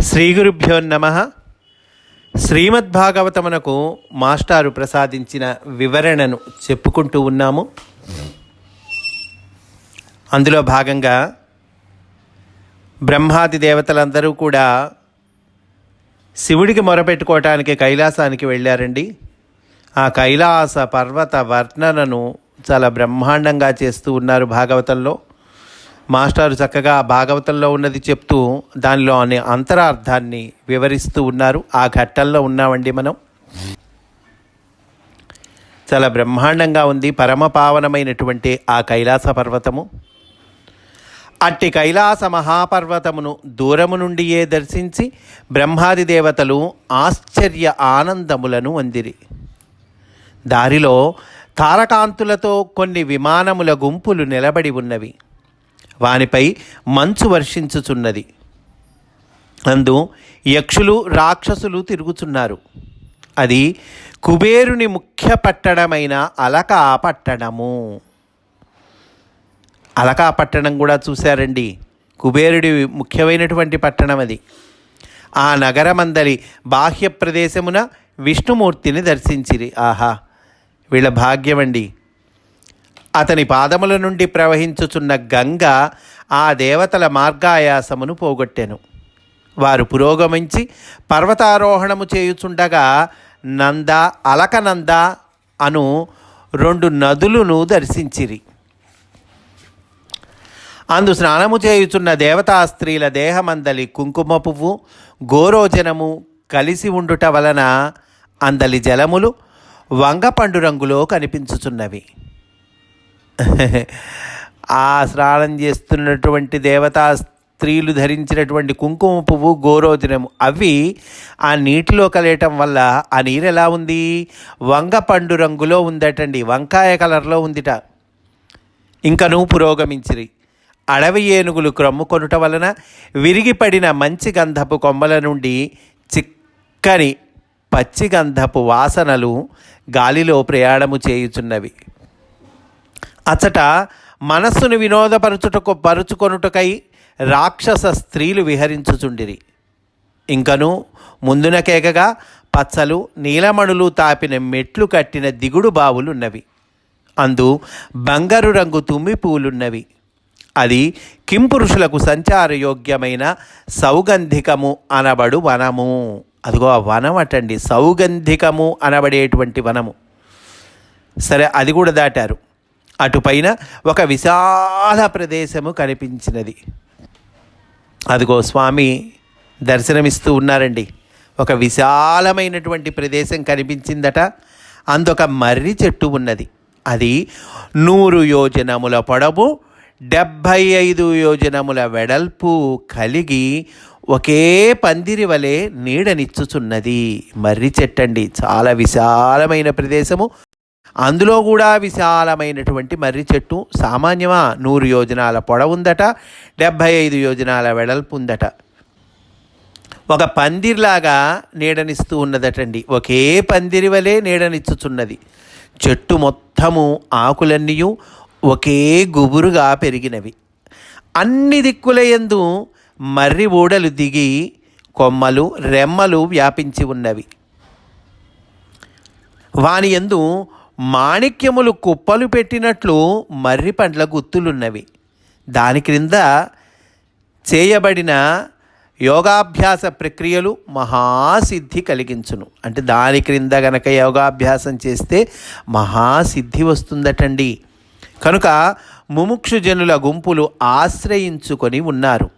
శ్రీ గురుభ్యో నమ. శ్రీమద్భాగవతమునకు మాస్టారు ప్రసాదించిన వివరణను చెప్పుకుంటూ ఉన్నాము. అందులో భాగంగా బ్రహ్మాది దేవతలందరూ కూడా శివుడికి మొరపెట్టుకోవటానికి కైలాసానికి వెళ్ళారండి. ఆ కైలాస పర్వత వర్ణనను చాలా బ్రహ్మాండంగా చేస్తూ ఉన్నారు భాగవతంలో. మాస్టారు చక్కగా భాగవతంలో ఉన్నది చెప్తూ దానిలో అనే అంతరార్థాన్ని వివరిస్తూ ఉన్నారు. ఆ ఘట్టంలో ఉన్నామండి మనం. చాలా బ్రహ్మాండంగా ఉంది. పరమ పావనమైనటువంటి ఆ కైలాస పర్వతము. అట్టి కైలాస మహాపర్వతమును దూరము నుండియే దర్శించి బ్రహ్మాది దేవతలు ఆశ్చర్య ఆనందములను అందిరి. దారిలో తారకాంతులతో కొన్ని విమానముల గుంపులు నిలబడి ఉన్నవి. వానిపై మంచు వర్షించుచున్నది. అందు యక్షులు రాక్షసులు తిరుగుచున్నారు. అది కుబేరుని ముఖ్య పట్టణమైన అలకా పట్టణము అలకా పట్టణం కూడా చూశారండి. కుబేరుడి ముఖ్యమైనటువంటి పట్టణం అది. ఆ నగరమందలి బాహ్య ప్రదేశమున విష్ణుమూర్తిని దర్శించిరి. ఆహా! వీళ్ళ భాగ్యమండి అతని పాదముల నుండి ప్రవహించుచున్న గంగ ఆ దేవతల మార్గాయాసమును పోగొట్టెను. వారు పురోగమించి పర్వతారోహణము చేయుచుండగా నంద అలకనంద అను రెండు నదులను దర్శించిరి. అందు స్నానము చేయుచున్న దేవతా స్త్రీల దేహమందలి కుంకుమ పువ్వు గోరోజనము కలిసి ఉండుట వలన అందలి జలములు వంగపండు రంగులో కనిపించుచున్నవి ఆ స్నానం చేస్తున్నటువంటి దేవతా స్త్రీలు ధరించినటువంటి కుంకుమ పువ్వు గోరోజనము అవి ఆ నీటిలో కలయటం వల్ల ఆ నీరు ఎలా ఉంది? వంగపండు రంగులో ఉందటండి. వంకాయ కలర్లో ఉందిట. ఇంకనూ పురోగమించిరి. అడవి ఏనుగులు క్రమ్ముకొనుట వలన విరిగిపడిన మంచి గంధపు కొమ్మల నుండి చిక్కని పచ్చి గంధపు వాసనలు గాలిలో ప్రయాణము చేయుచున్నవి. అచట మనస్సును వినోదపరచుటకు పరుచుకొనుటకై రాక్షస స్త్రీలు విహరించుచుండిరి. ఇంకను ముందున కేకగా పచ్చలు నీలమణులు తాపిన మెట్లు కట్టిన దిగుడు బావులున్నవి. అందు బంగారు రంగు తుమ్మి పూలున్నవి. అది కింపురుషులకు సంచారయోగ్యమైన సౌగంధికము అనబడు వనము. అదిగో ఆ వనం అటండి. సౌగంధికము అనబడేటువంటి వనము. సరే అది కూడా దాటారు. అటుపైన ఒక విశాల ప్రదేశము కనిపించినది. అదిగో స్వామి దర్శనమిస్తూ ఉన్నారండి. ఒక విశాలమైనటువంటి ప్రదేశం కనిపించిందట. అందొక మర్రి చెట్టు ఉన్నది. అది నూరు యోజనముల పొడవు డెబ్భై ఐదు యోజనముల వెడల్పు కలిగి ఒకే పందిరి వలె నీడనిచ్చుచున్నది. మర్రి చెట్టండి. చాలా విశాలమైన ప్రదేశము. అందులో కూడా విశాలమైనటువంటి మర్రి చెట్టు. సామాన్యమా నూరు యోజనాల పొడవుందట డెబ్భై ఐదు యోజనాల వెడల్పు ఉందట. ఒక పందిరిలాగా నీడనిస్తూ ఉన్నదటండి. ఒకే పందిరి వలె నీడనిచ్చుచున్నది. చెట్టు మొత్తము ఆకులన్నీయు ఒకే గుబురుగా పెరిగినవి. అన్ని దిక్కుల ఎందు మర్రి ఊడలు దిగి కొమ్మలు రెమ్మలు వ్యాపించి ఉన్నవి. వాని యందు మాణిక్యములు కుప్పలు పెట్టినట్లు మర్రి పండ్ల గుత్తులున్నవి. దాని క్రింద చేయబడిన యోగాభ్యాస ప్రక్రియలు మహాసిద్ధి కలిగించును. అంటే దాని క్రింద గనక యోగాభ్యాసం చేస్తే మహాసిద్ధి వస్తుందటండి. కనుక ముముక్షుజనుల గుంపులు ఆశ్రయించుకొని ఉన్నారు.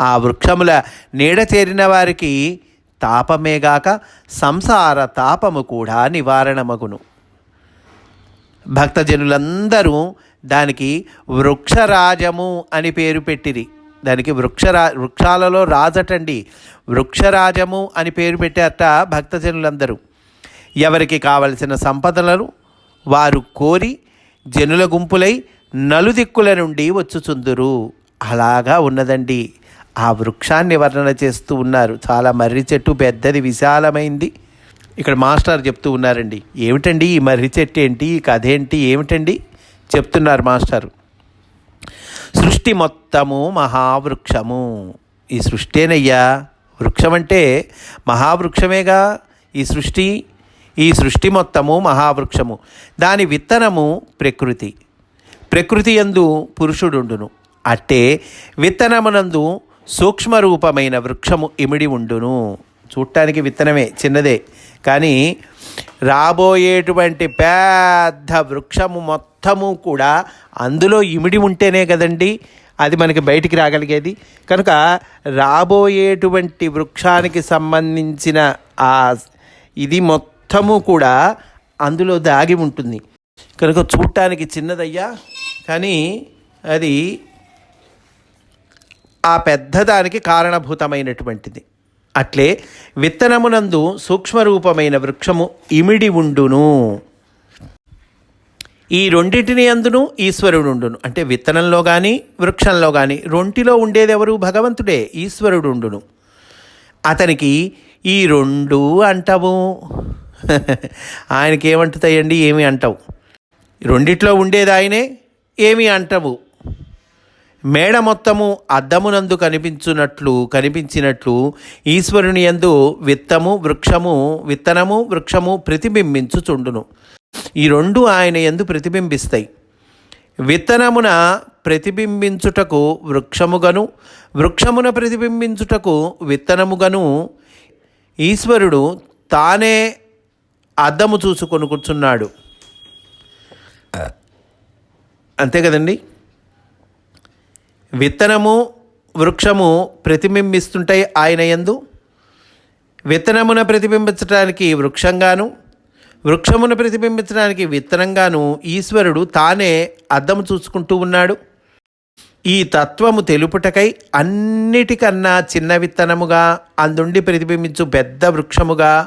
ఆ వృక్షముల నీడ చేరిన వారికి తాపమేగాక సంసార తాపము కూడా నివారణమగును. భక్తజనులందరూ దానికి వృక్షరాజము అని పేరు పెట్టిరి. దానికి వృక్షరా వృక్షాలలో రాజటండి. వృక్షరాజము అని పేరు పెట్టారట భక్తజనులందరూ. ఎవరికి కావలసిన సంపదలను వారు కోరి జనుల గుంపులై నలుదిక్కుల నుండి వచ్చుచుందురు. అలాగా ఉన్నదండి. ఆ వృక్షాన్ని వర్ణన చేస్తూ ఉన్నారు. చాలా మర్రి చెట్టు పెద్దది విశాలమైంది. ఇక్కడ మాస్టర్ చెప్తూ ఉన్నారండి. ఏమిటండి ఈ మర్రి చెట్టు ఏంటి? ఈ కథ ఏంటి? ఏమిటండి? చెప్తున్నారు మాస్టారు. సృష్టి మొత్తము మహావృక్షము. ఈ సృష్టేనయ్యా వృక్షం అంటే మహావృక్షమేగా? ఈ సృష్టి ఈ సృష్టి మొత్తము మహావృక్షము. దాని విత్తనము ప్రకృతి. ప్రకృతి యందు పురుషుడుండును. అట్టే విత్తనమునందు సూక్ష్మరూపమైన వృక్షము ఇమిడి ఉండును. చూడటానికి విత్తనమే చిన్నదే. కానీ రాబోయేటువంటి పెద్ద వృక్షము మొత్తము కూడా అందులో ఇమిడి ఉంటేనే కదండి అది మనకి బయటికి రాగలిగేది. కనుక రాబోయేటువంటి వృక్షానికి సంబంధించిన ఆ ఇది మొత్తము కూడా అందులో దాగి ఉంటుంది. కనుక చూడటానికి చిన్నదయ్యా కానీ అది ఆ పెద్దదానికి కారణభూతమైనటువంటిది. అట్లే విత్తనమునందు సూక్ష్మరూపమైన వృక్షము ఇమిడి ఉండును. ఈ రెండింటిని అందును ఈశ్వరుడుండును. అంటే విత్తనంలో కానీ వృక్షంలో కానీ రొంటిలో ఉండేదెవరు? భగవంతుడే ఈశ్వరుడు ఉండును అతనికి ఈ రెండు అంటావు. ఆయనకి ఏమంటుతాయండి ఏమి అంటావు. రెండిట్లో ఉండేది ఆయనే ఏమి అంటవు? మేడ మొత్తము అద్దమునందు కనిపించున్నట్లు కనిపించినట్లు ఈశ్వరుని యందు విత్తము వృక్షము విత్తనము వృక్షము ప్రతిబింబించుచుండును. ఈ రెండు ఆయన యందు ప్రతిబింబిస్తాయి. విత్తనమున ప్రతిబింబించుటకు వృక్షముగను వృక్షమున ప్రతిబింబించుటకు విత్తనముగను ఈశ్వరుడు తానే అద్దము చూసుకొని కూర్చున్నాడు అంతే కదండి? విత్తనము వృక్షము ప్రతిబింబిస్తుంటాయి ఆయన యందు. విత్తనమున ప్రతిబింబించడానికి వృక్షంగాను వృక్షమును ప్రతిబింబించడానికి విత్తనంగాను ఈశ్వరుడు తానే అద్దము చూసుకుంటూ ఉన్నాడు. ఈ తత్వము తెలుపుటకై అన్నిటికన్నా చిన్న విత్తనముగా అందుండి ప్రతిబింబించు పెద్ద వృక్షముగా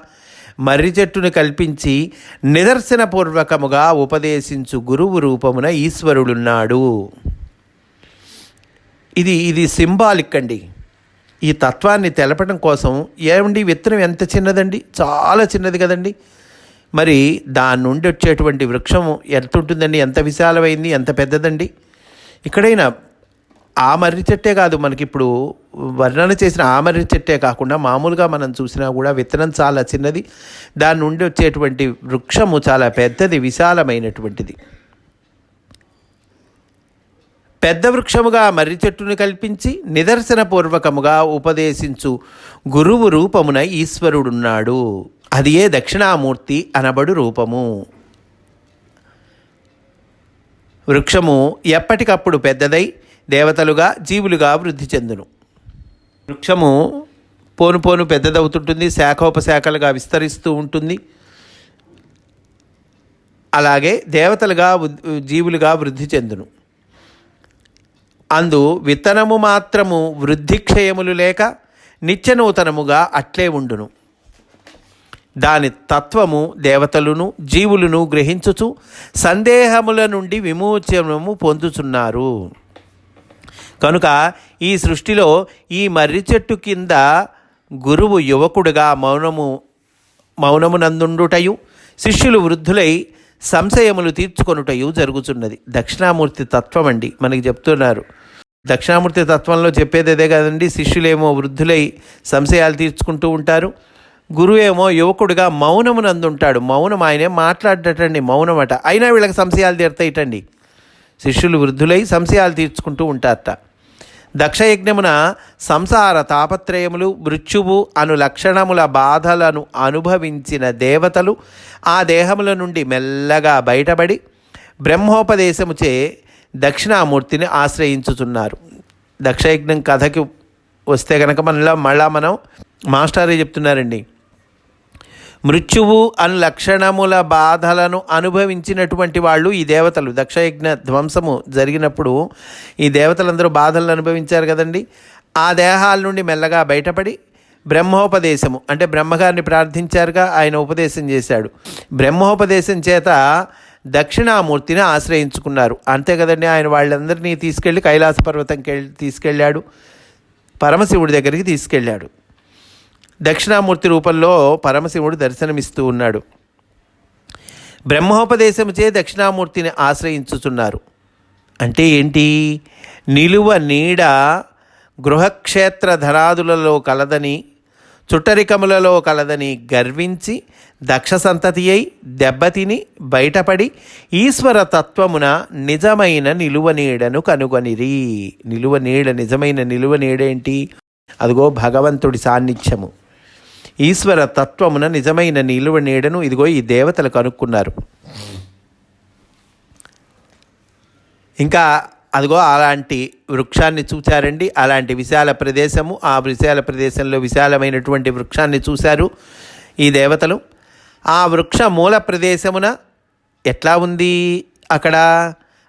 మర్రి చెట్టును కల్పించి నిదర్శనపూర్వకముగా ఉపదేశించు గురువు రూపమున ఈశ్వరుడున్నాడు. ఇది ఇది సింబాలిక్ అండి. ఈ తత్వాన్ని తెలపడం కోసం ఏమండి విత్తనం ఎంత చిన్నదండి? చాలా చిన్నది కదండి. మరి దాని నుండి వచ్చేటువంటి వృక్షం ఎంత ఉంటుందండి? ఎంత విశాలమైంది? ఎంత పెద్దదండి? ఇక్కడైనా ఆ మర్రి చెట్టే కాదు మనకిప్పుడు వర్ణన చేసిన ఆ మర్రి చెట్టే కాకుండా మామూలుగా మనం చూసినా కూడా విత్తనం చాలా చిన్నది. దాని నుండి వచ్చేటువంటి వృక్షము చాలా పెద్దది విశాలమైనటువంటిది. పెద్ద వృక్షముగా మర్రి చెట్టును కల్పించి నిదర్శనపూర్వకముగా ఉపదేశించు గురువు రూపమున ఈశ్వరుడున్నాడు. అది ఏ దక్షిణామూర్తి అనబడు రూపము. వృక్షము ఎప్పటికప్పుడు పెద్దదై దేవతలుగా జీవులుగా వృద్ధి చెందును. వృక్షము పోను పోను పెద్దదవుతుంటుంది శాఖోపశాఖలుగా విస్తరిస్తూ ఉంటుంది. అలాగే దేవతలుగా జీవులుగా వృద్ధి చెందును. అందు విత్తనము మాత్రము వృద్ధిక్షయములు లేక నిత్యనూతనముగా అట్లే ఉండును. దాని తత్వము దేవతలను జీవులను గ్రహించుచు సందేహముల నుండి విమోచనము పొందుచున్నారు. కనుక ఈ సృష్టిలో ఈ మర్రి చెట్టు కింద గురువు యువకుడుగా మౌనము మౌనమునందుండుటయు శిష్యులు వృద్ధులై సంశయములు తీర్చుకొనుటయు జరుగుతున్నది దక్షిణామూర్తి తత్వం అండి మనకి చెప్తున్నారు. దక్షిణామూర్తి తత్వంలో చెప్పేది అదే కదండి. శిష్యులేమో వృద్ధులై సంశయాలు తీర్చుకుంటూ ఉంటారు. గురువేమో యువకుడుగా మౌనమునందుంటాడు. మౌనం ఆయనే మాట్లాడటండి. మౌనమట. అయినా వీళ్ళకి సంశయాలు తీరుతాయిటండి. శిష్యులు వృద్ధులై సంశయాలు తీర్చుకుంటూ ఉంటారట. దక్షయజ్ఞమున సంసార తాపత్రయములు మృత్యువు అను లక్షణముల బాధలను అనుభవించిన దేవతలు ఆ దేహముల నుండి మెల్లగా బయటపడి బ్రహ్మోపదేశముచే దక్షిణామూర్తిని ఆశ్రయించుచున్నారు. దక్షయజ్ఞం కథకి వస్తే కనుక మనలో మళ్ళా మనం మాస్టారే చెప్తున్నారండి. మృత్యువు అను లక్షణముల బాధలను అనుభవించినటువంటి వాళ్ళు ఈ దేవతలు. దక్షయజ్ఞ ధ్వంసము జరిగినప్పుడు ఈ దేవతలందరూ బాధలను అనుభవించారు కదండి. ఆ దేహాల నుండి మెల్లగా బయటపడి బ్రహ్మోపదేశము అంటే బ్రహ్మగారిని ప్రార్థించారుగా ఆయన ఉపదేశం చేశాడు. బ్రహ్మోపదేశం చేత దక్షిణామూర్తిని ఆశ్రయించుకున్నారు. అంతే కదండి ఆయన వాళ్ళందరినీ తీసుకెళ్ళి కైలాస పర్వతంకి వెళ్ళి తీసుకెళ్ళాడు. పరమశివుడి దగ్గరికి తీసుకెళ్ళాడు. దక్షిణామూర్తి రూపంలో పరమశివుడు దర్శనమిస్తూ ఉన్నాడు. బ్రహ్మోపదేశముచే దక్షిణామూర్తిని ఆశ్రయించుచున్నారు. అంటే ఏంటి? నిలువ నీడ గృహక్షేత్ర ధరాదులలో కలదని చుట్టరికములలో కలదని గర్వించి దక్ష సంతతి అయి దెబ్బతిని బయటపడి ఈశ్వర తత్వమున నిజమైన నిలువ నీడను కనుగొనిరి. నిలువ నీడ నిజమైన నిలువ నీడేంటి అదిగో భగవంతుడి సాన్నిధ్యము. ఈశ్వర తత్వమున నిజమైన నిలువ నీడను ఇదిగో ఈ దేవతలు కనుక్కున్నారు. ఇంకా అదిగో అలాంటి వృక్షాన్ని చూశారండి అలాంటి విశాల ప్రదేశము ఆ విశాల ప్రదేశంలో విశాలమైనటువంటి వృక్షాన్ని చూశారు ఈ దేవతలు. ఆ వృక్ష మూల ప్రదేశమున ఎట్లా ఉంది? అక్కడ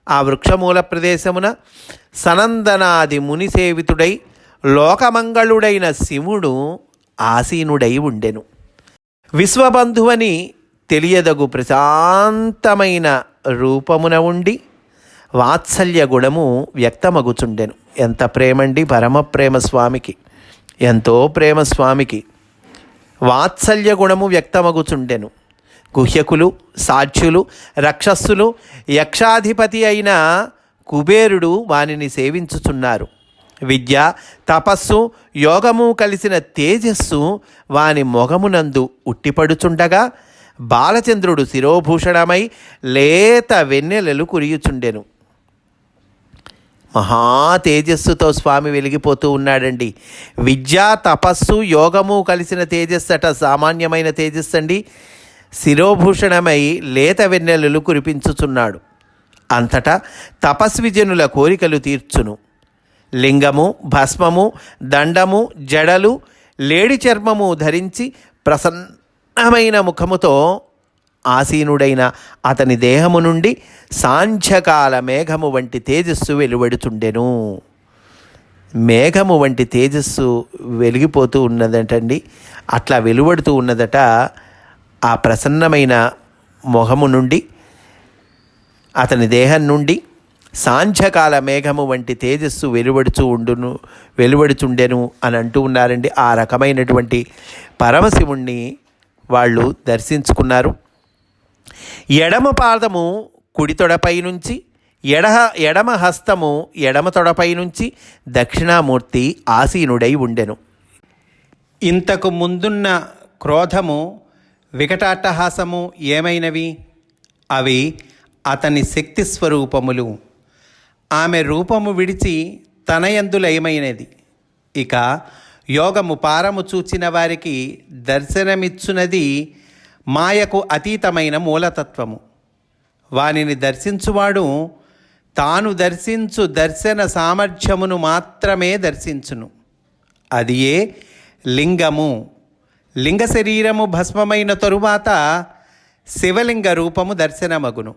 ఆ వృక్ష మూల ప్రదేశమున సనందనాది మునిసేవితుడై లోకమంగళుడైన శివుడు ఆసీనుడై ఉండెను. విశ్వబంధువని తెలియదగు ప్రశాంతమైన రూపమున ఉండి వాత్సల్య గుణము వ్యక్తమగుచుండెను. ఎంత ప్రేమండి పరమ ప్రేమ స్వామికి. ఎంతో ప్రేమ స్వామికి. వాత్సల్య గుణము వ్యక్తమగుచుండెను. గుహ్యకులు సాధ్యులు రక్షస్సులు యక్షాధిపతి అయిన కుబేరుడు వానిని సేవించుచున్నారు. విద్య తపస్సు యోగము కలిసిన తేజస్సు వాని మొగమునందు ఉట్టిపడుచుండగా బాలచంద్రుడు శిరోభూషణమై లేత వెన్నెలలు కురియుచుండెను. మహా తేజస్సుతో స్వామి వెలిగిపోతూ ఉన్నాడండి. విద్య తపస్సు యోగము కలిసిన తేజస్సు అట సామాన్యమైన తేజస్సు అండి శిరోభూషణమై లేత వెన్నెలలు కురిపించుచున్నాడు. అంతటా తపస్విజనుల కోరికలు తీర్చును. లింగము భస్మము దండము జడలు లేడి చర్మము ధరించి ప్రసన్నమైన ముఖముతో ఆసీనుడైన అతని దేహము నుండి సాంధ్యకాల మేఘము వంటి తేజస్సు వెలువడుచుండెను మేఘము వంటి తేజస్సు వెలిగిపోతూ ఉన్నదటండి. అట్లా వెలువడుతూ ఉన్నదట ఆ ప్రసన్నమైన మొహము నుండి అతని దేహం నుండి సాంధ్యకాల మేఘము వంటి తేజస్సు వెలువడుచు ఉండును వెలువడుచుండెను అని అంటూ ఉన్నారండి. ఆ రకమైనటువంటి పరమశివుణ్ణి వాళ్ళు దర్శించుకున్నారు. ఎడమ పాదము కుడి తొడపై నుంచి ఎడ ఎడమ హస్తము ఎడమ తొడపై నుంచి దక్షిణామూర్తి ఆసీనుడై ఉండెను. ఇంతకు ముందున్న క్రోధము వికటాట్టహాసము ఏమైనవి? అవి అతని శక్తి స్వరూపములు. ఆమె రూపము విడిచి తనయందులయమైనది ఇక యోగము పారము చూచిన వారికి దర్శనమిచ్చునది మాయకు అతీతమైన మూలతత్వము. వానిని దర్శించువాడు తాను దర్శించు దర్శన సామర్థ్యమును మాత్రమే దర్శించును. అది ఏ లింగము. లింగ శరీరము భస్మమైన తరువాత శివలింగ రూపము దర్శనమగును.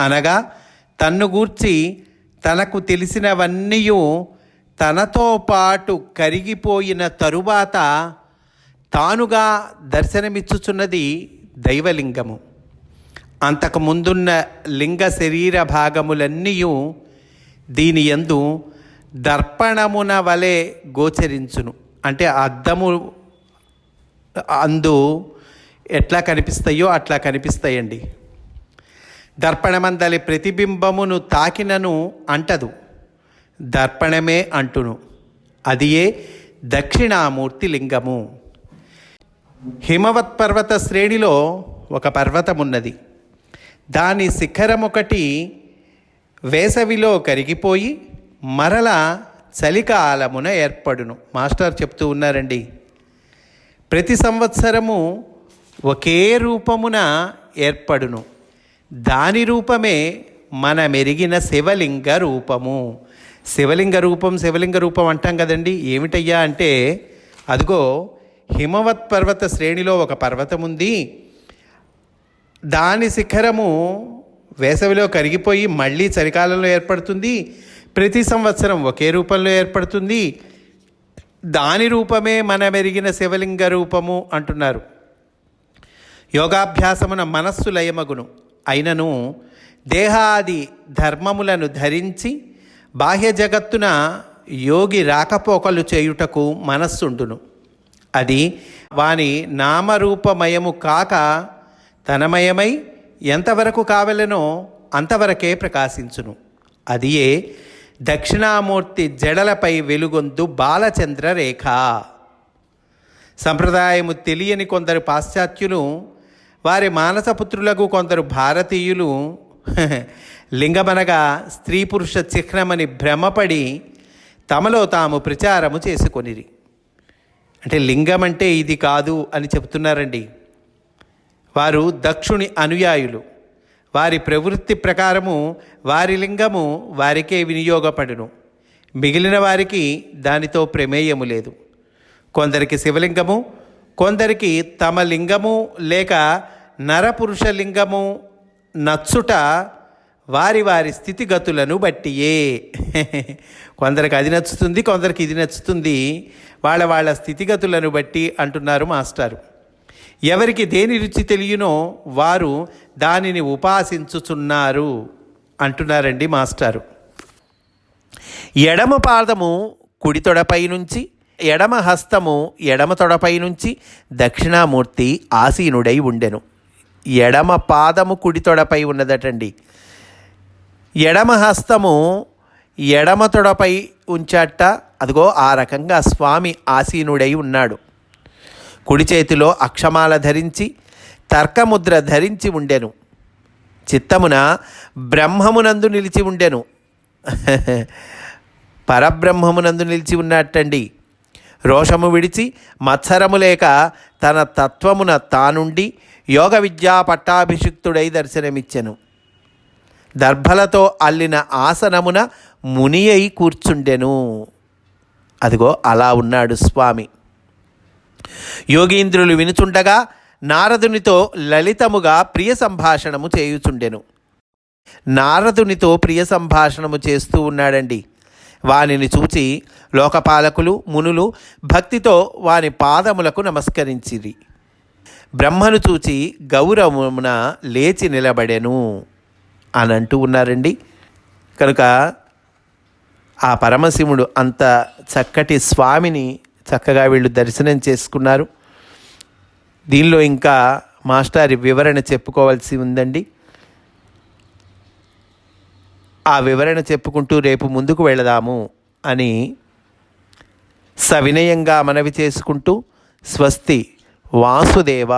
అనగా తన్ను గూర్చి తనకు తెలిసినవన్నీ తనతో పాటు కరిగిపోయిన తరువాత తానుగా దర్శనమిచ్చుచున్నది దైవలింగము. అంతకు ముందున్న లింగ శరీర భాగములన్నీ దీని యందు దర్పణమున వలె గోచరించును. అంటే అద్దము అందు ఎట్లా కనిపిస్తాయో అట్లా కనిపిస్తాయండి. దర్పణమందలి ప్రతిబింబమును తాకినను అంటదు. దర్పణమే అంటును. అదియే దక్షిణామూర్తి లింగము. హిమవత్ పర్వత శ్రేణిలో ఒక పర్వతం ఉన్నది దాని శిఖరం ఒకటి వేసవిలో కరిగిపోయి మరల చలికాలమున ఏర్పడును. మాస్టర్ చెప్తూ ఉన్నారండి. ప్రతి సంవత్సరము ఒకే రూపమున ఏర్పడును. దాని రూపమే మన మెరిగిన శివలింగ రూపము. శివలింగ రూపం శివలింగ రూపం అంటాం కదండి. ఏమిటయ్యా అంటే అదిగో హిమవత్ పర్వత శ్రేణిలో ఒక పర్వతం ఉంది. దాని శిఖరము వేసవిలో కరిగిపోయి మళ్ళీ చలికాలంలో ఏర్పడుతుంది. ప్రతి సంవత్సరం ఒకే రూపంలో ఏర్పడుతుంది. దాని రూపమే మన మెరిగిన శివలింగ రూపము అంటున్నారు. యోగాభ్యాసమున మనస్సు లయమగును. అయినను దేహాది ధర్మములను ధరించి బాహ్య జగత్తున యోగి రాకపోకలు చేయుటకు మనస్సుండును. అది వాని నామరూపమయము కాక తనమయమై ఎంతవరకు కావలెనో అంతవరకే ప్రకాశించును. అదియే దక్షిణామూర్తి జడలపై వెలుగొందు బాలచంద్ర రేఖ. సంప్రదాయము తెలియని కొందరు పాశ్చాత్యులు వారి మానసపుత్రులకు కొందరు భారతీయులు లింగమనగా స్త్రీ పురుష చిహ్నమని భ్రమపడి తమలో తాము ప్రచారము చేసుకొనిరి. అంటే లింగం అంటే ఇది కాదు అని చెప్తున్నారండి. వారు దక్షుని అనుయాయులు. వారి ప్రవృత్తి ప్రకారము వారి లింగము వారికే వినియోగపడును. మిగిలిన వారికి దానితో ప్రమేయము లేదు. కొందరికి శివలింగము కొందరికి తమ లింగము లేక నరపురుష లింగము నచ్చుట వారి వారి స్థితిగతులను బట్టియే. కొందరికి అది నచ్చుతుంది కొందరికి ఇది నచ్చుతుంది. వాళ్ళ వాళ్ళ స్థితిగతులను బట్టి అంటున్నారు మాస్టారు. ఎవరికి దేని రుచి తెలియనో వారు దానిని ఉపాసించుచున్నారు అంటున్నారండి మాస్టారు. ఎడమ పాదము కుడి తొడపై నుంచి ఎడమ హస్తము ఎడమ తొడపై నుంచి దక్షిణామూర్తి ఆసీనుడై ఉండెను. ఎడమ పాదము కుడి తొడపై ఉన్నదటండి. ఎడమ హస్తము ఎడమ తొడపై ఉంచట్ట అదిగో ఆ రకంగా స్వామి ఆసీనుడై ఉన్నాడు. కుడి చేతిలో అక్షమాల ధరించి తర్కముద్ర ధరించి ఉండెను. చిత్తమున బ్రహ్మమునందు నిలిచి ఉండెను. పరబ్రహ్మమునందు నిలిచి ఉన్నట్టండి. రోషము విడిచి మత్సరము లేక తన తత్వమున తానుండి యోగ విద్యా పట్టాభిషిక్తుడై దర్శనమిచ్చెను. దర్భలతో అల్లిన ఆసనమున ముని అయి కూర్చుండెను. అదిగో అలా ఉన్నాడు స్వామి. యోగీంద్రులు వినుచుండగా నారదునితో లలితముగా ప్రియ సంభాషణము చేయుచుండెను. నారదునితో ప్రియ సంభాషణము చేస్తూ ఉన్నాడండి. వానిని చూచి లోకపాలకులు మునులు భక్తితో వాని పాదములకు నమస్కరించిరి. బ్రహ్మను చూచి గౌరవమున లేచి నిలబడెను. అని అంటూ ఉన్నారండి. కనుక ఆ పరమశివుడు అంత చక్కటి స్వామిని చక్కగా వీళ్ళు దర్శనం చేసుకున్నారు. దీనిలో ఇంకా మాస్టారి వివరణ చెప్పుకోవాల్సి ఉందండి. ఆ వివరణ చెప్పుకుంటూ రేపు ముందుకు వెళదాము అని సవినయంగా మనవి చేసుకుంటూ స్వస్తి వాసుదేవ.